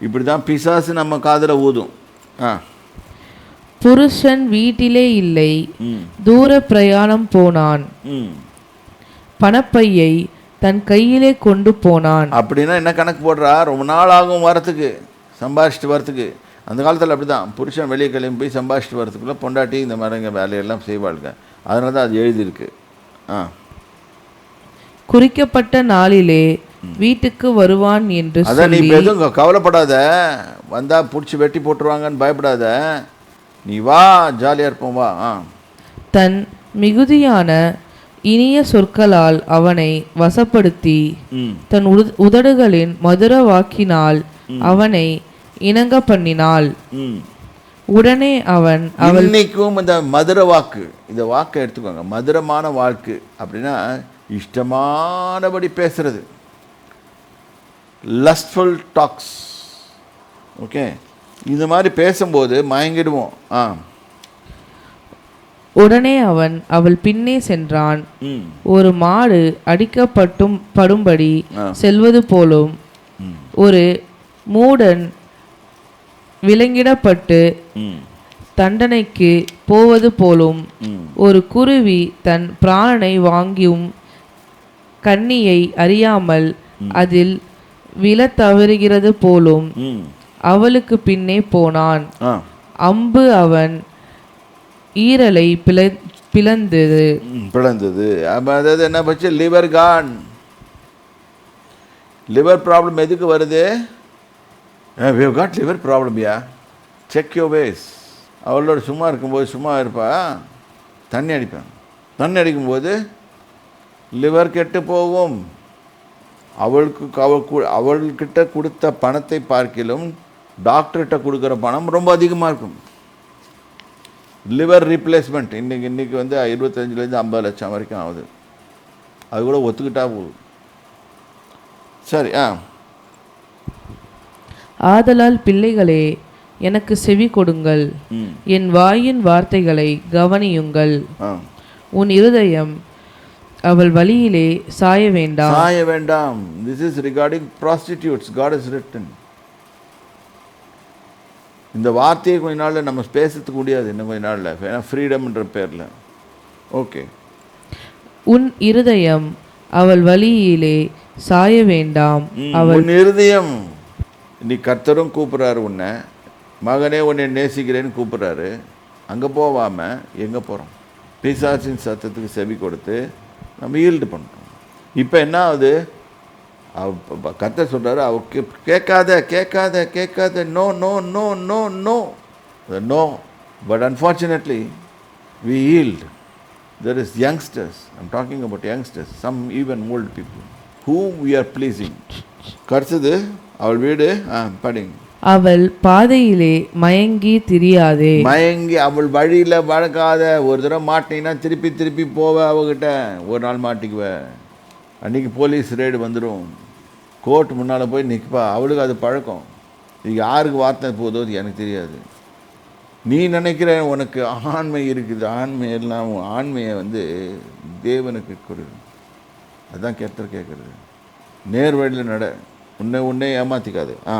இப்படி தான் பிசாசு நம்ம காதில் ஊதும். ஆ. புருஷன் வீட்டிலே இல்லை தூர பிரயாணம் போனான். பணப்பையை தன் கையிலே கொண்டு போனான். அப்படின்னா என்ன கணக்கு போடுறா? ரொம்ப நாள் ஆகும் வரத்துக்கு சம்பாதிச்சிட்டு வரத்துக்கு. அந்த காலத்தில் அப்படி தான் புருஷன் வெளியே கிளம்பி போய் சம்பாதிச்சிட்டு வரத்துக்குள்ளே பொண்டாட்டி இந்த மாதிரிங்க வேலையெல்லாம் செய்வாளுங்க. அதனால தான் அது எழுதியிருக்கு. ஆ. குறிக்கப்பட்ட நாளிலே வீட்டுக்கு வருவான் என்று அதான் நீ எதுவும் கவலைப்படாத. வந்தால் பிடிச்சி வெட்டி போட்டுருவாங்கன்னு பயப்படாத. நீ வா ஜாலியாக இருப்போம் வா. தன் மிகுதியான இனிய சொற்களால் அவனை வசப்படுத்தி தன் உது- உதடுகளின் மதுர வாக்கினால் அவனை இணங்க பண்ணினாள். உடனே அவன் இன்னைக்கும் இந்த மதுர வாக்கு இந்த வாக்கை எடுத்துக்கோங்க. மதுரமான வாக்கு அப்படின்னா இஷ்டமானபடி பேசுறது. லஸ்ட்ஃபுல் டாக்ஸ் ஓகே இந்த மாதிரி பேசும்போது மயங்கிடுவோம். ஆ. உடனே அவன் அவள் பின்னே சென்றான். ஒரு மாடு அடிக்கப்பட்டும் படும்படி. செல்வது போலும் ஒரு மூடன் விலங்கிடப்பட்டு தண்டனைக்கு போவது போலும் ஒரு குருவி தன் பிராணனை வாங்கியும் கன்னியை அறியாமல் அதில் விழத் தவறுகிறது போலும் அவளுக்கு பின்னே போனான். அம்பு அவன் ஈரலை பிள பிளந்தது. பிளந்தது. அதாவது என்ன பச்சு? லிவர் கான் லிவர் ப்ராப்ளம் எதுக்கு வருது? We got liver problem yeah check your ways அவளோட சும்மா இருக்கும்போது சும்மா இருப்பா. தண்ணி அடிப்பேன். தண்ணி அடிக்கும்போது லிவர் கெட்டு போகும். அவளுக்கு அவள் அவள்கிட்ட கொடுத்த பணத்தை பார்க்கிலும் டாக்டர்கிட்ட கொடுக்குற பணம் ரொம்ப அதிகமாக இருக்கும். Liver replacement. இன்றைக்கி இன்றைக்கி வந்து இருபத்தஞ்சிலேருந்து ஐம்பது லட்சம் வரைக்கும் ஆகுது. அது கூட ஒத்துக்கிட்டா போதும். சரி ஆ. ஆதலால் பிள்ளைகளே எனக்கு செவி கொடுங்கள். என் வாயின் வார்த்தைகளை கவனியுங்கள். உன் இருதயம் அவள் வழியிலே சாய வேண்டாம். சாய வேண்டாம். This is recording prostitutes God is written இந்த வார்த்தையை கொஞ்ச நாளில் நம்ம பேசுறதுக்கு முடியாது இன்னும் கொஞ்ச நாளில். ஏன்னா ஃப்ரீடம்ன்ற பேரில். ஓகே உன் இருதயம் அவள் வழியிலே சாய வேண்டாம். உன் இருதயம். நீ கர்த்தரும் கூப்பிட்றாரு உன்னை. மகனே உன்னை நேசிக்கிறேன்னு கூப்பிட்றாரு. அங்கே போகாமல் எங்கே போகிறோம் பிசாசின் சத்தத்துக்கு செவி கொடுத்து நம்ம ஈல்டு பண்ணுறோம் இப்போ என்ன ஆகுது அவ கர்த்தர் சொல்கிறாரு அவ கேட்காத கேட்காத கேட்காத no no no no no no but unfortunately we yield there is youngsters i'm talking about youngsters some even old people whom we are pleasing. கடிச்சது அவள் வீடு ஆ படிங்க. அவள் பாதையிலே மயங்கி திரியாதே. மயங்கி அவள் வழியில் வழக்காத ஒரு தடவை மாட்டினா திருப்பி திருப்பி போவ அவகிட்ட. ஒரு நாள் மாட்டிக்குவ. அன்றைக்கி போலீஸ் ரெய்டு வந்துடும் கோர்ட் முன்னால் போய் நிற்பா அவளுக்கு அது பழக்கம். இது யாருக்கு வார்த்தை போதோ அது எனக்கு தெரியாது. நீ நினைக்கிற உனக்கு ஆண்மை இருக்குது. ஆண்மை எல்லாம் ஆண்மையை வந்து தேவனுக்கு கொடு. அதுதான் கெத்தர் கேட்குறது நேர் வழியில் நட. உன்னை உன்னே ஏமாற்றிக்காது ஆ.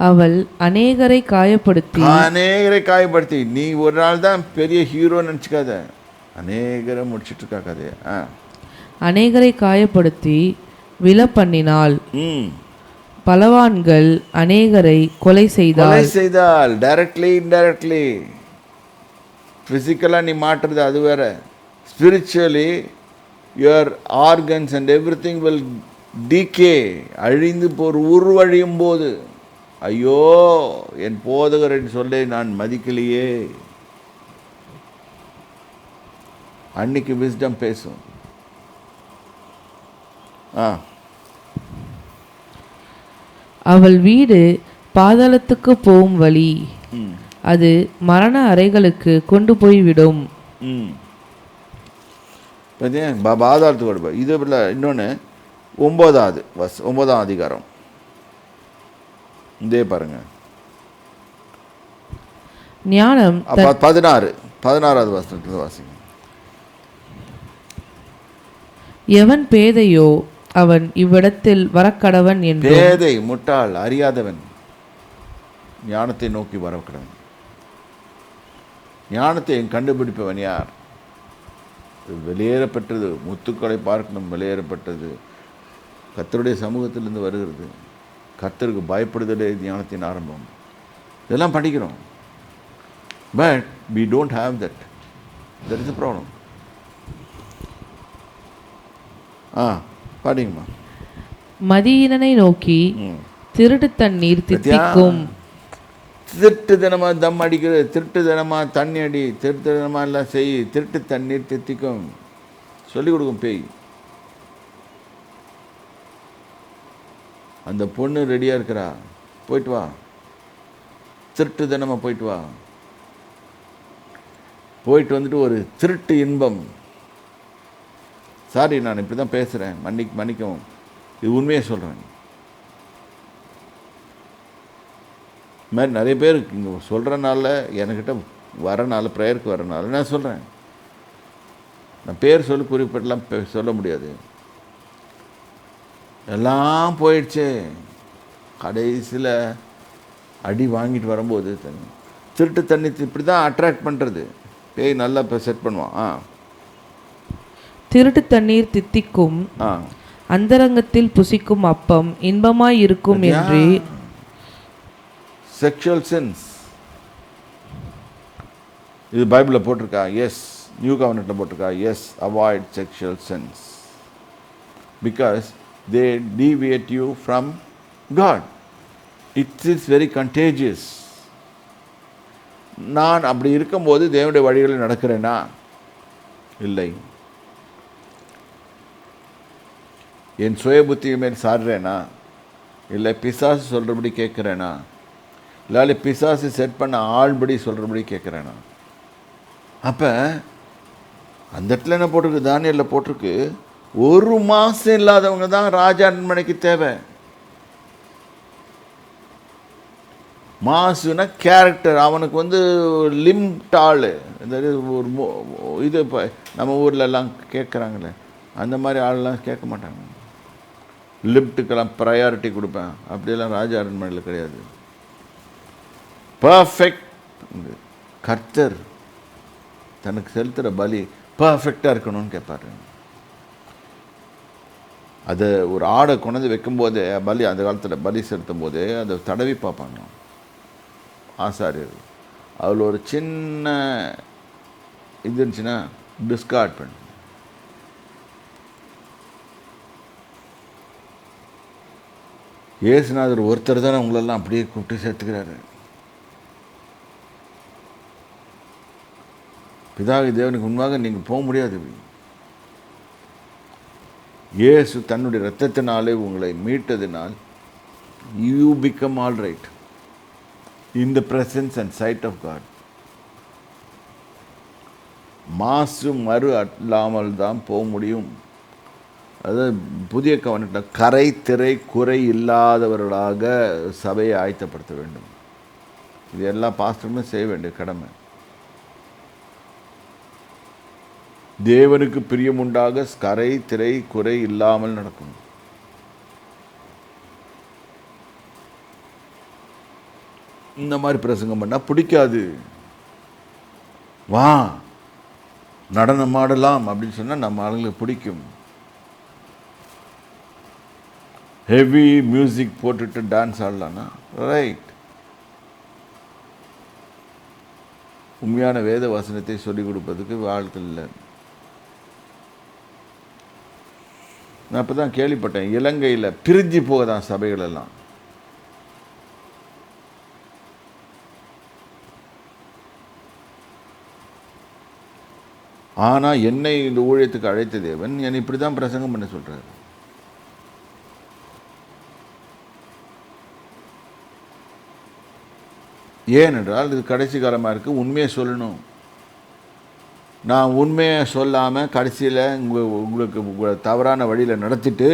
அவள் அநேகரை காயப்படுத்தி அநேகரை காயப்படுத்தி. நீ ஒரு நாள் தான் பெரிய ஹீரோ நினச்சிக்காத. அநேகரை முடிச்சிட்டு இருக்கா கதையை ஆ. அநேகரை காயப்படுத்தி விழ பண்ணினாள் ம். பலவான்கள் அநேகரை கொலை செய்தாள் கொலை செய்தால் டைரக்ட்லி இன்டைரக்ட்லி ஃபிசிக்கலாக நீ மாட்டுறது அது வேற. Spiritually your organs and everything will decay அழிந்து போர் உருவழியும் போது. ஐயோ என் போதகரின் சொல்லை நான் மதிக்கலையே. அன்னைக்கு விஸ்டம் பேசும். ஆ. அவள் வீடு பாதாளத்துக்கு போகும் வழி. அது மரண அறைகளுக்கு கொண்டு போய் விடும் ம். பார்த்தியா பா பாதாளத்துக்கு இது இன்னொன்று ஒம்போதாவது வஸ் ஒன்பதாம் அதிகாரம். இதே பாருங்க. ஞானம் பதினாறு பதினாறாவது வசனத்தில் வாசிங்க. எவன் பேதையோ அவன் இவ்விடத்தில் வரக்கடவன் என்றும் பேதை முட்டாள் அறியாதவன். ஞானத்தை நோக்கி வரக்கிடவன். ஞானத்தை கண்டுபிடிப்பவன் யார்? வெளியேறப்பட்டது முத்துக்களை பார்க்கணும் வெளியேறப்பட்டது. கர்த்தருடைய சமூகத்திலிருந்து வருகிறது. கர்த்தருக்கு பயப்படுதலே ஞானத்தின் ஆரம்பம். இதெல்லாம் படிக்கிறோம். But we don't have that. That is the problem. ஆ படிங்கம்மா. மதியினனை நோக்கி திருட்டு தண்ணீர் தித்திக்கும். திருட்டு தினமாக தம் அடிக்கிற திருட்டு தினமாக தண்ணி அடி திருட்டு தினமாக எல்லாம் செய் திருட்டு தண்ணீர் தித்திக்கும். சொல்லிக் கொடுக்கும் பேய். அந்த பொண்ணு ரெடியாக இருக்கிறா. போயிட்டு வா. திருட்டு தினமாக போயிட்டு வா. போயிட்டு வந்துட்டு ஒரு திருட்டு இன்பம். சாரி நான் இப்படி தான் பேசுகிறேன் மன்னி மன்னிக்கவும். இது உண்மையை சொல்கிறேன் இது மாதிரி நிறைய பேர் இங்கே சொல்கிறனால என்கிட்ட வரனால ப்ரேயருக்கு வரனால நான் சொல்கிறேன் நான் பேர் சொல்லி குறிப்பிட்டலாம் சொல்ல முடியாது. எல்லாம் போயிடுச்சே. கடைசியில் அடி வாங்கிட்டு வரும்போது தண்ணி. திருட்டு தண்ணி இப்படி தான் அட்ராக்ட் பண்ணுறது பேய் நல்லா இப்போ செட் பண்ணுவான். ஆ. திருட்டு தண்ணீர் தித்திக்கும் அந்தரங்கத்தில் புசிக்கும் அப்பம் இன்பமாய் இருக்கும் என்று செக்ஷுவல் சென்ஸ் இது பைபிளில் போட்டிருக்கா? எஸ் நியூ கவர்னட்டில் போட்டிருக்கா? Yes avoid sexual sense because they deviate you from God. It's is very contagious நான் அப்படி இருக்கும்போது தேவனுடைய வழிகளில் நடக்கிறேனா? இல்லை. என் சுய புத்தியின் மேல் சாடுறேனா இல்லை பிசாசு சொல்கிறபடி கேட்குறேனா? இல்லாட்டி பிசாசு செட் பண்ண ஆள்படி சொல்கிறபடி கேட்குறேனா? அப்போ அந்த இடத்துல என்ன போட்டிருக்கு? தானியலில் போட்டிருக்கு? ஒரு மாதம் இல்லாதவங்க தான் ராஜா அரண்மனைக்கு தேவை. மாசுனா கேரக்டர் அவனுக்கு வந்து லிம்ட் ஆள். இந்த இது ஒரு இது இப்போ நம்ம ஊர்ல கேட்குறாங்களே அந்த மாதிரி ஆள்லாம் கேட்க மாட்டாங்க. லிப்ட்டுக்கெல்லாம் ப்ரையாரிட்டி கொடுப்பேன். அப்படியெல்லாம் ராஜா அரண்மனையில் கிடையாது. பர்ஃபெக்ட் கர்த்தர் தனக்கு செலுத்துகிற பலி பர்ஃபெக்டாக இருக்கணும்னு கேட்பாரு அதை ஒரு ஆடை கொண்டு வைக்கும்போது பலி அந்த காலத்தில் பலி செலுத்தும் போது அதை தடவி பார்ப்பாங்க. ஆசாரியர் அதில் ஒரு சின்ன இது இருந்துச்சுன்னா டிஸ்கார்ட் பண்ணு. ஏசுநாதர் ஒருத்தர் தானே உங்களெல்லாம் அப்படியே கூப்பிட்டு சேர்த்துக்கிறாரு. பிதாவி தேவனுக்கு முன்பாக நீங்கள் போக முடியாது. இயேசு தன்னுடைய இரத்தத்தினாலே உங்களை மீட்டதினால் you become all right in the presence and sight of God மாசு மறு அல்லாமல் தான் போக முடியும். அதாவது புதிய கவனத்தில் கரை திரை குறை இல்லாதவர்களாக சபையை ஆயத்தப்படுத்த வேண்டும். இது எல்லா பாஸ்டருமே செய்ய வேண்டிய கடமை. தேவனுக்கு பிரியமுண்டாக கரை திரை குறை இல்லாமல் நடக்கும். இந்த மாதிரி பிரசங்கம் பண்ணால் பிடிக்காது. வா நடனம் ஆடலாம் அப்படின்னு சொன்னால் நம்ம ஆளுங்களுக்கு பிடிக்கும். ஹெவி மியூசிக் போட்டுட்டு டான்ஸ் ஆடலான்னா ரைட் உண்மையான வேத வசனத்தை சொல்லிக் கொடுப்பதுக்கு ஆட்கள் இல்லை. நான் இப்போ தான் கேள்விப்பட்டேன். இலங்கையில் பிரிஞ்சு போகுதான் சபைகள் எல்லாம் ஆனால் என்னை இந்த ஊழியத்துக்கு அழைத்த தேவன் என்னை இப்படி தான் பிரசங்கம் பண்ண சொல்கிறாரு ஏனென்றால் இது கடைசி காலமாக இருக்குது உண்மையை சொல்லணும். நான் உண்மையை சொல்லாமல் கடைசியில் உங்கள் உங்களுக்கு உங்களை தவறான வழியில் நடத்திட்டு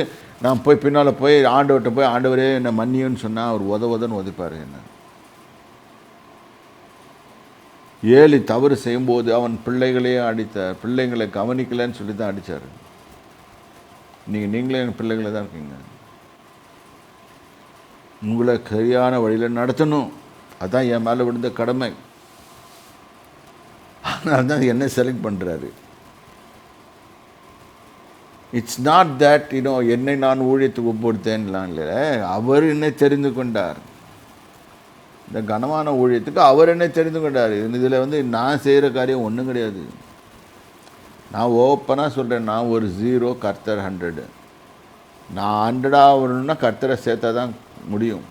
நான் போய் பின்னால் போய் ஆண்டவர்கிட்ட போய் ஆண்டவரே என்னை மன்னியுன்னு சொன்னால் அவர் உத உதன்னு உதைப்பார் என்ன? ஏழு தவறு செய்யும்போது அவன் பிள்ளைகளையே அடித்தார் பிள்ளைங்களை கவனிக்கலைன்னு சொல்லி தான் அடித்தார் நீங்கள் நீங்களே என் பிள்ளைகளை தான் இருக்கீங்க. உங்களை சரியான வழியில் நடத்தணும். அதான் என் மேலே விழுந்த கடமை. அதனால தான் என்ன செலக்ட் பண்ணுறாரு இட்ஸ் நாட் தட் யூனோ என்னை நான் ஊழியத்துக்கு ஒப்படுத்தேன்லாம் இல்லை. அவர் என்னை தெரிந்து கொண்டார். இந்த கனமான ஊழியத்துக்கு அவர் என்னை தெரிந்து கொண்டார். இதில் வந்து நான் செய்கிற காரியம் ஒன்றும் கிடையாது. நான் ஓப்பனாக சொல்கிறேன் நான் ஒரு ஜீரோ கர்த்தர் ஹண்ட்ரடு நான் ஹண்ட்ரடாக வரணும்னா கர்த்தரை சேர்த்தா தான் முடியும்.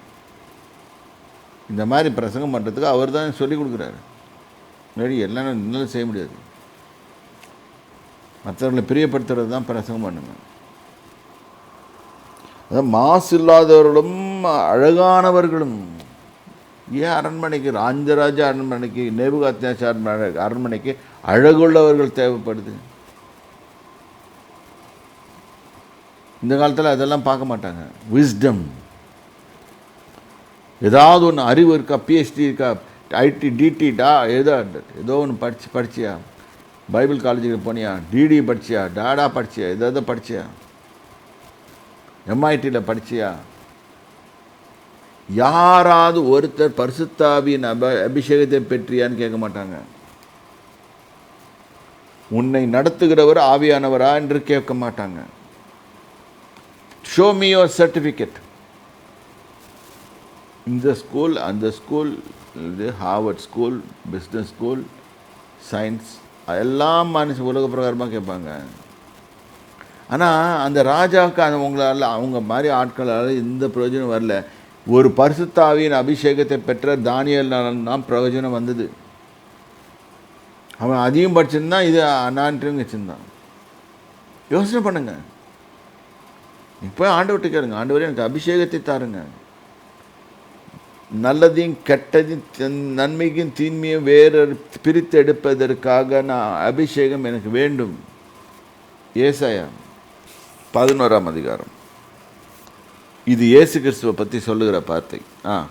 இந்த மாதிரி பிரசங்கம் பண்ணுறதுக்கு அவர் தான் சொல்லி கொடுக்குறாரு. முன்னாடி எல்லாம் நின்னாலும் செய்ய முடியாது. மற்றவர்களை பிரியப்படுத்துறது தான் பிரசங்கம் பண்ணுங்க. அதான் மாசு இல்லாதவர்களும் அழகானவர்களும் ஏன் அரண்மனைக்கு ராஞ்சராஜ அரண்மனைக்கு நேபுகாத்யாச அரண்மனை அரண்மனைக்கு அழகுள்ளவர்கள் தேவைப்படுது? இந்த காலத்தில் அதெல்லாம் பார்க்க மாட்டாங்க. விஸ்டம் ஏதாவது ஒன்று அறிவு இருக்கா பிஹெச்டி இருக்கா ஐடி டிடிடா ஏதோ ஏதோ ஒன்று படிச்சு படிச்சியா? பைபிள் காலேஜுக்கு போனியா? டிடி படிச்சியா? டாடா படிச்சியா? ஏதாவது படிச்சியா? எம்ஐடியில் படிச்சியா? யாராவது ஒருத்தர் பரிசுத்தாவியின் அப அபிஷேகத்தை பெற்றியான்னு கேட்க மாட்டாங்க. உன்னை நடத்துகிறவர் ஆவியானவரா என்று கேட்க மாட்டாங்க. ஷோ மீ யோர் சர்டிஃபிகேட் இந்த ஸ்கூல் அந்த ஸ்கூல் இது Harvard school business school science எல்லாம் மனுஷன் உலக பிரகாரமாக கேட்பாங்க. ஆனால் அந்த ராஜாவுக்கு அந்த உங்களால் அவங்க மாதிரி ஆட்களால் எந்த பிரயோஜனம் வரல. ஒரு பரிசுத்தாவியின் அபிஷேகத்தை பெற்ற தானியல் தான் பிரயோஜனம் வந்தது. அவன் அதிகம் படிச்சிருந்தான் இது அண்ணான்ட்டும் வச்சுருந்தான். யோசனை பண்ணுங்க. இப்போ ஆண்டவர்கிட்ட கேளுங்க. ஆண்டவரே எனக்கு அபிஷேகத்தை தாருங்க. நல்லதையும் கெட்டதையும் தன்- நன்மைக்கும் தீன்மையும் வேறு பிரித்து எடுப்பதற்காக நான் அபிஷேகம் எனக்கு வேண்டும். ஏசாயா பதினோராம் அதிகாரம். இது இயேசு கிறிஸ்துவை பற்றி சொல்லுகிற வார்த்தை. ஆ.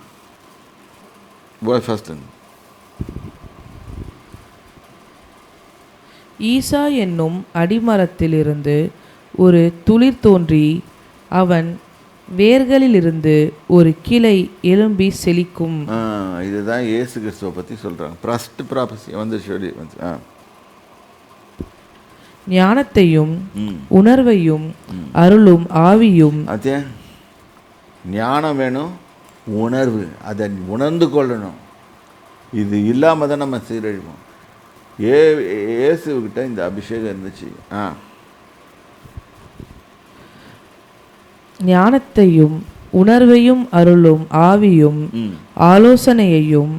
ஃபர்ஸ்ட் ஈசா என்னும் அடிமரத்திலிருந்து ஒரு துளிர் தோன்றி அவன் வேர்களிலிருந்து ஒரு கிளை எழும்பி செழிக்கும். இதுதான் இயேசு கிறிஸ்துவை பற்றி சொல்கிறாங்க ஃபஸ்ட் ப்ராபஸி வந்து சொல்லி வந்து ஆ. ஞானத்தையும் உணர்வையும் அருளும் ஆவியும் அதே ஞானம் வேணும் உணர்வு. அதை உணர்ந்து கொள்ளணும். இது இல்லாமல் தான் நம்ம சீரழிவோம். ஏ இயேசுக்கிட்ட இந்த அபிஷேகம் இருந்துச்சு. ஆ. ஞானத்தையும் உணர்வையும் அருளும் ஆவியும் ஆலோசனையையும்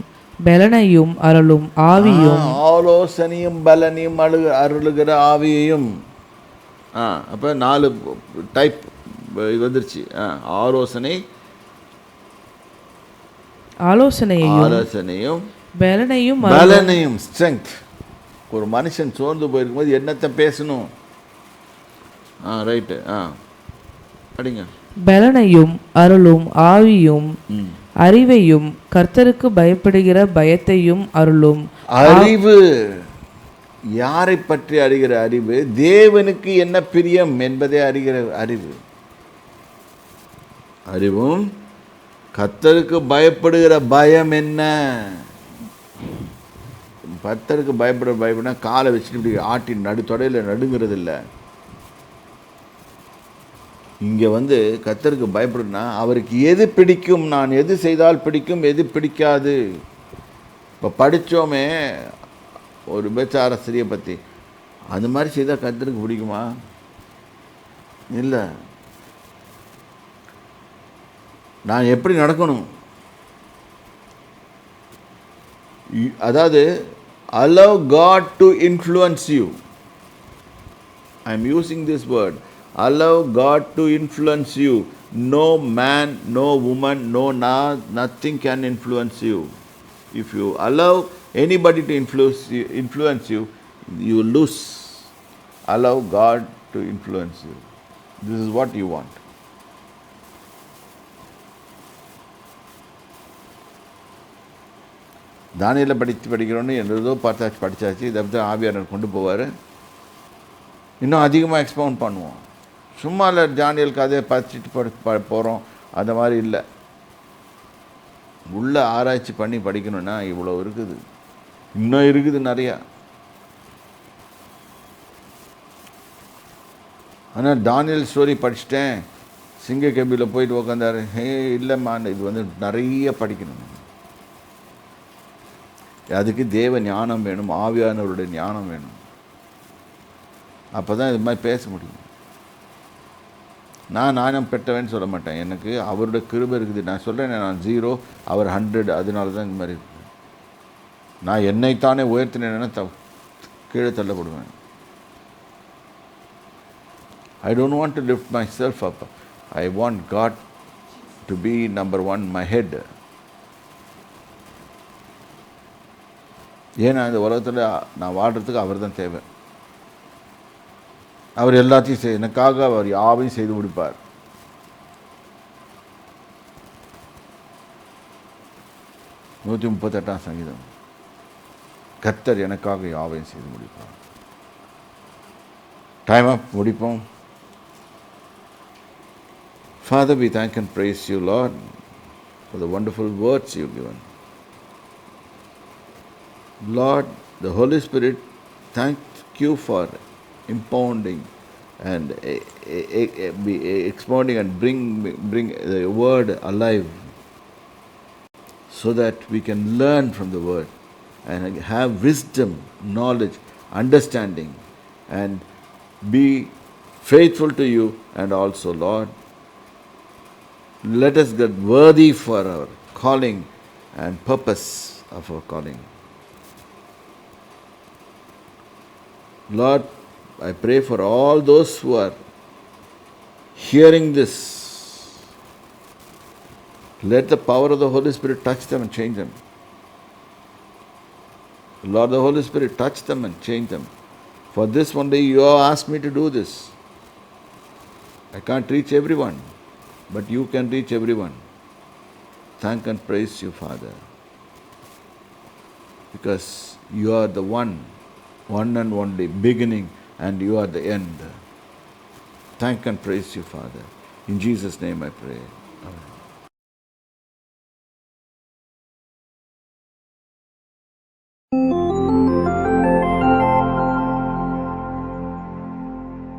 பெலனையும் அருளும் ஆவியும். ஆலோசனையும் பலனையும் அழு அருளுகிற ஆவியையும். ஆ அப்போ நாலு டைப் வந்துருச்சு. ஆலோசனை ஆலோசனையையும் ஆலோசனையும் பெலனையும் பலனையும் ஸ்ட்ரென்த் ஒரு மனுஷன் சோர்ந்து போயிருக்கும்போது என்னத்தை பேசணும்? ஆ ரைட்டு ஆ. படிங்க. பெலனையும் அருளும் ஆவியும் அறிவையும் கர்த்தருக்கு பயப்படுகிற பயத்தையும் அருளும். அறிவு. யாரை பற்றி அறிகிற அறிவு? தேவனுக்கு என்ன பிரியம் என்பதை அறிகிற அறிவு. அறிவும் கத்தருக்கு பயப்படுகிற பயம் என்ன? கத்தருக்கு பயப்படுற பயப்படுனா காலை வச்சுட்டு இப்படி ஆட்டி நடு தொடையில் நடுங்கிறது இல்லை இங்கே வந்து கத்தருக்கு பயப்படுனா அவருக்கு எது பிடிக்கும் நான் எது செய்தால் பிடிக்கும் எது பிடிக்காது. இப்போ படித்தோமே ஒரு பேச்சாரஸ்திரியை பற்றி அது மாதிரி செய்தால் கத்தருக்கு பிடிக்குமா? இல்லை. நான் எப்படி நடக்கணும்? அதாவது allow God to influence you I am using this word Allow God to influence you. No man, no woman, no na- nothing can influence you. If you allow anybody to influence you, influence you, you lose. Allow God to influence you. This is what you want. தானியில் படித்து படிக்கிறோன்னு ஏதோ பார்த்தாச்சு படித்தாச்சு இதை பற்றி ஆவியாளர் கொண்டு போவார் இன்னும் அதிகமாக எக்ஸ்பவுண்ட் பண்ணுவோம் சும்மா இல்லை ஜானியல் கதையை படிச்சுட்டு படி ப போகிறோம் அந்த மாதிரி இல்லை. உள்ள ஆராய்ச்சி பண்ணி படிக்கணும்னா இவ்வளோ இருக்குது. இன்னும் இருக்குது நிறையா. ஆனால் டானியல் ஸ்டோரி படிச்சுட்டேன். சிங்க கேபியில் போயிட்டு உக்காந்தாரு. ஹே இல்லைம்மா இது வந்து நிறைய படிக்கணும். அதுக்கு தேவ ஞானம் வேணும் ஆவியானவருடைய ஞானம் வேணும். அப்போ தான் இது மாதிரி பேச முடியும். நான் நானும் பெற்றவன் சொல்ல மாட்டேன். எனக்கு அவரோட கிருபை இருக்குது. நான் சொல்கிறேன் நான் ஜீரோ அவர் ஹண்ட்ரட் அதனால தான் இந்த மாதிரி நான் என்னைத்தானே உயர்த்தினேன்னா த கீழே தள்ளப்படுவேன். I don't want to lift myself up I want God to be number one my head ஏன்னா இந்த உலகத்தில் நான் வாழ்கிறதுக்கு அவர் தான் தேவை அவர் எல்லாத்தையும் செய் எனக்காக அவர் யாவையும் செய்து முடிப்பார் நூற்றி முப்பத்தெட்டாம் சங்கீதம் கர்த்தர் எனக்காக யாவையும் செய்து முடிப்பார் டைம் அப் முடிப்போம் father be thank and praise you lord for the wonderful words you given lord the holy Spirit, thank you for impounding and expounding and bring, bring the word alive so that we can learn from the word and have wisdom, knowledge, understanding, and be faithful to you and also, Lord, let us get worthy for our calling and purpose of our calling. Lord, I pray for all those who are hearing this. Let the power of the Holy Spirit touch them and change them. Lord, the Holy Spirit touch them and change them. For this one day you have asked me to do this. I can't reach everyone, but you can reach everyone. Thank and praise you, Father. Because you are the one, one and only, beginning, and you are the end. Thank and praise you, Father. In Jesus' name I pray. Amen.